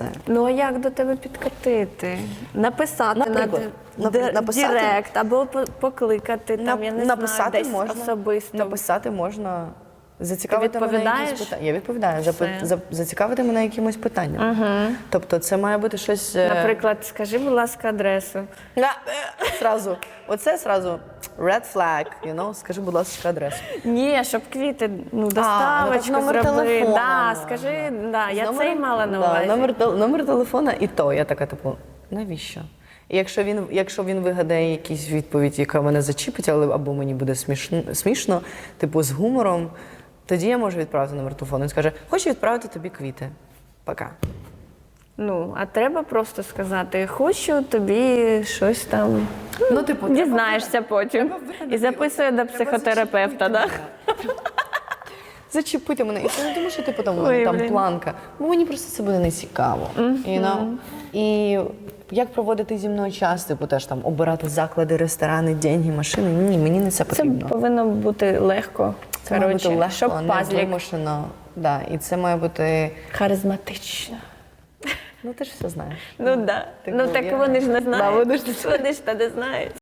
це. Ну а як до тебе підкатити? Написати Наприклад, на написати- директ або по- покликати там, Нап- я не написати знаю, десь можна, особисто. Написати можна. Зацікавити мене відповідаєш? якимось питанням. Я відповідаю. Запи... Все. за- Зацікавити мене якимось питанням. Тобто це має бути щось. е, Наприклад, скажи, будь ласка, адресу. ля- е, Сразу. Оце сразу red flag, you know? Скажи, будь ласка, адресу. Ні, щоб квіти, ну, ну, доставочку так номер зроби. телефону. Да, скажи, да, я це й мала на да, увазі. номер, тел- номер телефона і то. Я така, типу, навіщо? І якщо він, якщо він вигадає якусь відповідь, яка мене зачіпить, але або мені буде смішно, смішно, типу з гумором, тоді я можу відправити номер телефону. Він скаже, хочу відправити тобі квіти. Пока. Ну, а треба просто сказати, хочу тобі щось там. Ну, типу, Дізнаєшся потім. І записує до психотерапевта, да? зачепити мене. І це не тому, що типу там, Ой, там блін. планка. Бо мені просто це буде не цікаво. You know? І як проводити зі мною час, типу теж там обирати заклади, ресторани, деньги, машини. Ні, мені не це Це потрібно. повинно бути легко. Це має бути Коротше, легко, щоб не пазлік. вимушено. Да, і це має бути. Харизматично. Ну ти ж все знаєш. Ну да. Типу, ну так вони ж не знають. вони ж Вони ж та не знають.